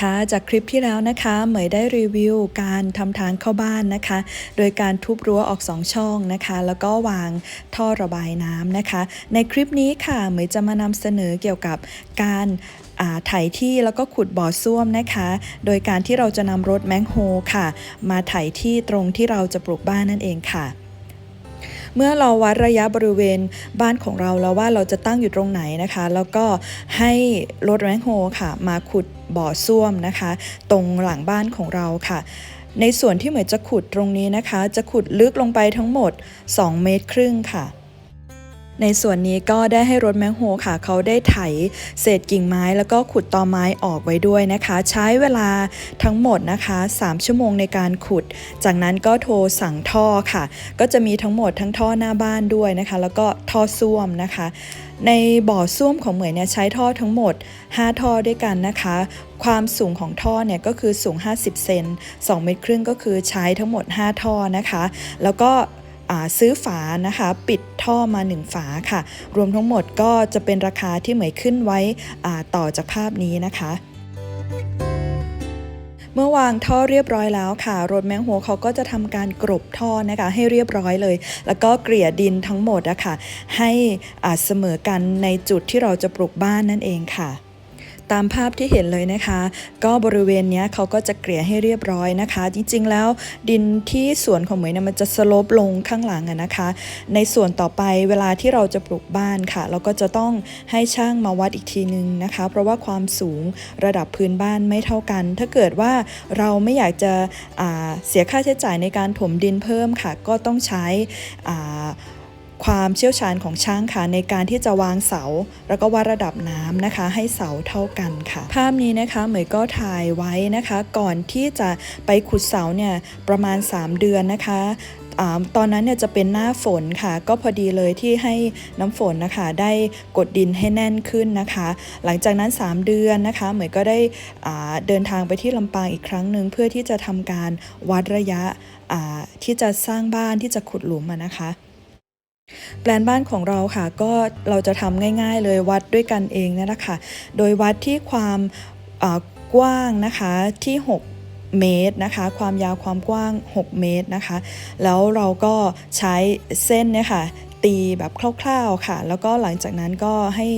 ค่ะ จากคลิปที่แล้วนะคะเหมยได้รีวิวการทำทางเข้าบ้านนะคะ โดยการทุบรั้วออกสองช่องนะคะ แล้วก็วางท่อระบายน้ำนะคะ ในคลิปนี้ค่ะเหมยจะมานำเสนอเกี่ยวกับการอ่าไถที่แล้วก็ขุดบ่อส้วมนะคะ โดยการที่เราจะนำรถแมงโฮค่ะ มาไถที่ตรงที่เราจะปลูกบ้านนั่นเองค่ะ เมื่อเราวัดระยะบริเวณบ้านของเราแล้วว่าเราจะตั้งอยู่ตรงไหนนะคะ แล้วก็ให้รถแมคโฮค่ะมาขุดบ่อส้วมนะคะ ตรงหลังบ้านของเราค่ะ ในส่วนที่เหมือนจะขุดตรงนี้นะคะ จะขุดลึกลงไปทั้งหมด 2 เมตรครึ่งค่ะ ในส่วนนี้ก็ได้ให้รถแมคโฮค่ะ เขาได้ไถเศษกิ่งไม้แล้วก็ขุดตอไม้ออกไว้ด้วยนะคะ ใช้เวลาทั้งหมดนะคะ 3 ชั่วโมงในการขุด จากนั้นก็โทรสั่งท่อค่ะ ก็จะมีทั้งหมดทั้งท่อหน้าบ้านด้วยนะคะ แล้วก็ท่อส้วมนะคะ ในบ่อส้วมของเหมยเนี่ยใช้ท่อทั้งหมด 5 ท่อด้วยกันนะคะ ความสูงของท่อเนี่ยก็คือสูง 50 เซน2เมตรครึ่งก็คือใช้ทั้งหมด 5 ท่อนะคะ แล้วก็ ซื้อฝานะคะ ปิดท่อมา 1 ฝาค่ะ รวมทั้งหมดก็จะเป็นราคาที่เหมยขึ้นไว้ต่อจากภาพนี้นะคะเมื่อวางท่อเรียบร้อยแล้วค่ะ รถแมงโฮเขาก็จะทำการกรบท่อนะคะ ให้เรียบร้อยเลย แล้วก็เกลี่ยดินทั้งหมดอะค่ะ ให้เสมอกันในจุดที่เราจะปลูกบ้านนั่นเองค่ะ ตามภาพที่เห็นเลยนะคะ ก็บริเวณนี้เขาก็จะเกลี่ยให้เรียบร้อยนะคะ จริงๆแล้วดินที่สวนของเหมยเนี่ยมันจะสโลปลงข้างหลังอะนะคะ ในส่วนต่อไปเวลาที่เราจะปลูกบ้านค่ะ เราก็จะต้องให้ช่างมาวัดอีกทีนึงนะคะ เพราะว่าความสูงระดับพื้นบ้านไม่เท่ากัน ถ้าเกิดว่าเราไม่อยากจะเสียค่าใช้จ่ายในการถมดินเพิ่มค่ะ ก็ต้องใช้อ่า ความเชี่ยวชาญของช่างค่ะในการที่จะวางเสา แล้วก็วัดระดับน้ำนะคะ ให้เสาเท่ากันค่ะ ภาพนี้นะคะเหมยก็ถ่ายไว้นะคะ ก่อนที่จะไปขุดเสาเนี่ยประมาณ 3 เดือนนะคะตอนนั้นเนี่ยจะเป็นหน้าฝนค่ะ ก็พอดีเลยที่ให้น้ำฝนนะคะ ได้กดดินให้แน่นขึ้นนะคะ หลังจากนั้น 3 เดือนนะคะ เหมยก็ได้เดินทางไปที่ลำปางอีกครั้งหนึ่งเพื่อที่จะทำการวัดระยะที่จะสร้างบ้านที่จะขุดหลุมนะคะ แปลนบ้านของเราค่ะก็เราจะทำง่ายๆเลยวัดด้วยกันเองนั่นแหละค่ะ โดยวัดที่ความกว้างนะคะที่ 6เมตรนะคะความยาวความกว้าง 6 เมตรนะคะ แล้วเราก็ใช้เส้นเนี่ยค่ะ ตีแบบคร่าวๆค่ะ แล้วก็หลังจากนั้นก็ให้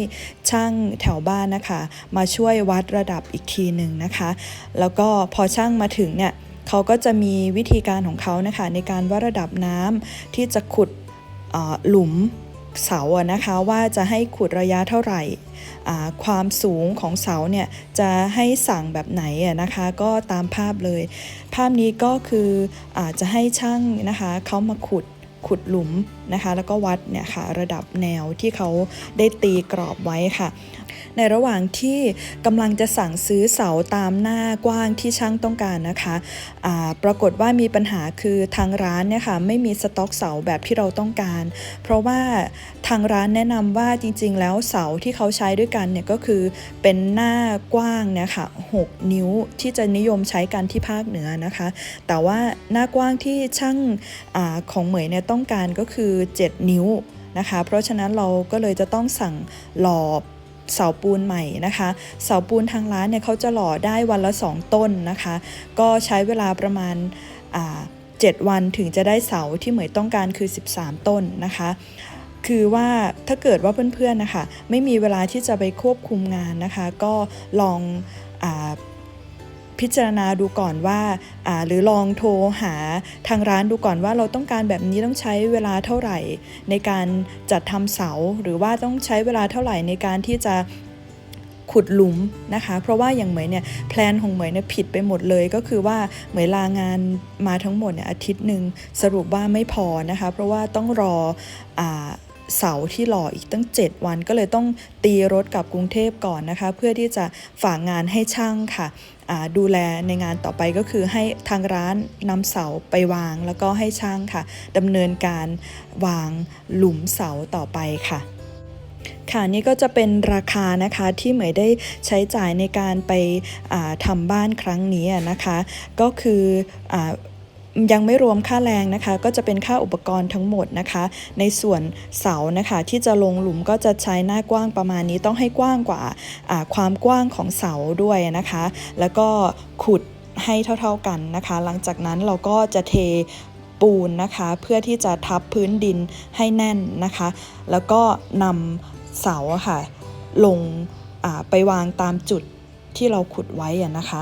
ช่างแถวบ้านนะคะ มาช่วยวัดระดับอีกทีหนึ่งนะคะ แล้วก็พอช่างมาถึงเนี่ยเขาก็จะมีวิธีการของเขานะคะ ในการวัดระดับน้ำที่จะขุด หลุมเสาอะนะคะว่าจะให้ขุดระยะเท่าไหร่ ความสูงของเสาเนี่ยจะให้สั่งแบบไหนอะนะคะก็ตามภาพเลย ภาพนี้ก็คืออาจจะให้ช่างนะคะเขามาขุดขุดหลุมนะคะ แล้วก็วัดเนี่ยค่ะระดับแนวที่เขาได้ตีกรอบไว้ค่ะ ในระหว่างที่กำลังจะสั่งซื้อเสาตามหน้ากว้างที่ช่างต้องการนะคะปรากฏว่ามีปัญหาคือทางร้านเนี่ยค่ะไม่มีสต็อกเสาแบบที่เราต้องการ เพราะว่าทางร้านแนะนำว่าจริง ๆ แล้วเสาที่เขาใช้ด้วยกันเนี่ยก็คือเป็นหน้ากว้างเนี่ยค่ะ6นิ้วที่จะนิยมใช้กันที่ภาคเหนือนะคะ แต่ว่าหน้ากว้างที่ช่างอของเหมยเนี่ยต้องการก็คือ7 นิ้วนะคะ เพราะฉะนั้นเราก็เลยจะต้องสั่งหลอเสาปูนใหม่นะคะ เสาปูนทางร้านเนี่ยเขาจะหล่อได้วันละ 2 ต้นนะคะ ก็ใช้เวลาประมาณา7วันถึงจะได้เสาที่เหมยต้องการคือ 13 ต้นนะคะ คือว่าถ้าเกิดว่าเพื่อนๆนะคะ ไม่มีเวลาที่จะไปควบคุมงานนะคะ ก็ลองอ พิจารณาดูก่อนว่า หรือลองโทรหาทางร้านดูก่อนว่าเราต้องการแบบนี้ต้องใช้เวลาเท่าไหร่ ในการจัดทำเสา หรือว่าต้องใช้เวลาเท่าไหร่ในการที่จะขุดหลุมนะคะ เพราะว่าอย่างเหมยเนี่ยแพลนของเหมยเนี่ยผิดไปหมดเลยก็คือว่าเหมยลางานมาทั้งหมดเนี่ยอาทิตย์หนึ่งสรุปว่าไม่พอนะคะ เพราะว่าต้องรออ เสาที่หล่ออีกตั้ง 7 วันก็เลยต้องตีรถกลับกรุงเทพก่อนนะคะ เพื่อที่จะฝากงานให้ช่างค่ะดูแลในงานต่อไปก็คือให้ทางร้านนำเสาไปวางแล้วก็ให้ช่างค่ะดำเนินการวางหลุมเสาต่อไปค่ะค่ะนี่ก็จะเป็นราคานะคะที่เหมยได้ใช้จ่ายในการไปทำบ้านครั้งนี้นะคะ ก็คืออา ยังไม่รวมค่าแรงนะคะ ก็จะเป็นค่าอุปกรณ์ทั้งหมดนะคะ ในส่วนเสานะคะ ที่จะลงหลุมก็จะใช้หน้ากว้างประมาณนี้ต้องให้กว้างกว่าความกว้างของเสาด้วยนะคะ แล้วก็ขุดให้เท่าๆกันนะคะ หลังจากนั้นเราก็จะเทปูนนะคะ เพื่อที่จะทับพื้นดินให้แน่นนะคะ แล้วก็นำเสาะค่ะ ลงไปวางตามจุดที่เราขุดไว้นะคะ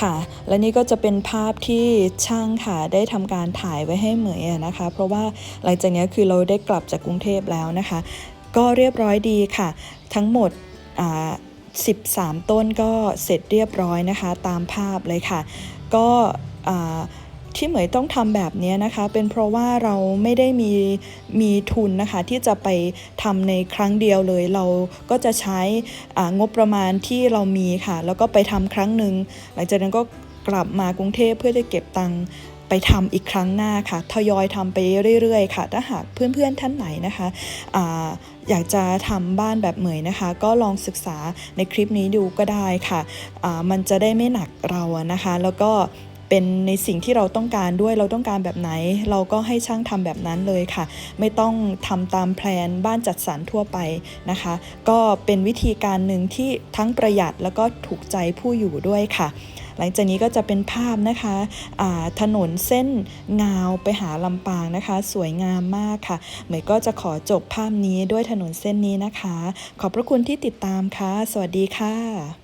ค่ะ และนี่ก็จะเป็นภาพที่ช่างค่ะได้ทำการถ่ายไว้ให้เหมยนะคะ เพราะว่าหลังจากนี้คือเราได้กลับจากกรุงเทพแล้วนะคะ ก็เรียบร้อยดีค่ะ ทั้งหมด13 ต้นก็เสร็จเรียบร้อยนะคะ ตามภาพเลยค่ะ ก็ ที่เหมยต้องทำแบบนี้นะคะ เป็นเพราะว่าเราไม่ได้มีมีทุนนะคะ ที่จะไปทำในครั้งเดียวเลย เราก็จะใช้งบประมาณที่เรามีค่ะ แล้วก็ไปทำครั้งหนึ่งหลังจากนั้นก็กลับมากรุงเทพเพื่อจะเก็บตังค์ไปทำอีกครั้งหน้าค่ะ ทยอยทำไปเรื่อยๆ ค่ะ ถ้าหากเพื่อนๆท่านไหนนะคะออยากจะทำบ้านแบบเหมยนะคะ ก็ลองศึกษาในคลิปนี้ดูก็ได้ค่ะอ่ามันจะได้ไม่หนักเราอะนะคะ แล้วก็ เป็นในสิ่งที่เราต้องการด้วยเราต้องการแบบไหน เราก็ให้ช่างทำแบบนั้นเลยค่ะ ไม่ต้องทำตามแพลนบ้านจัดสรรทั่วไปนะคะ ก็เป็นวิธีการหนึ่งที่ทั้งประหยัดแล้วก็ถูกใจผู้อยู่ด้วยค่ะ หลังจากนี้ก็จะเป็นภาพนะคะอ่าถนนเส้นงาวไปหาลำปางนะคะ สวยงามมากค่ะเหมยก็จะขอจบภาพนี้ด้วยถนนเส้นนี้นะคะ ขอบพระคุณที่ติดตามค่ะ สวัสดีค่ะ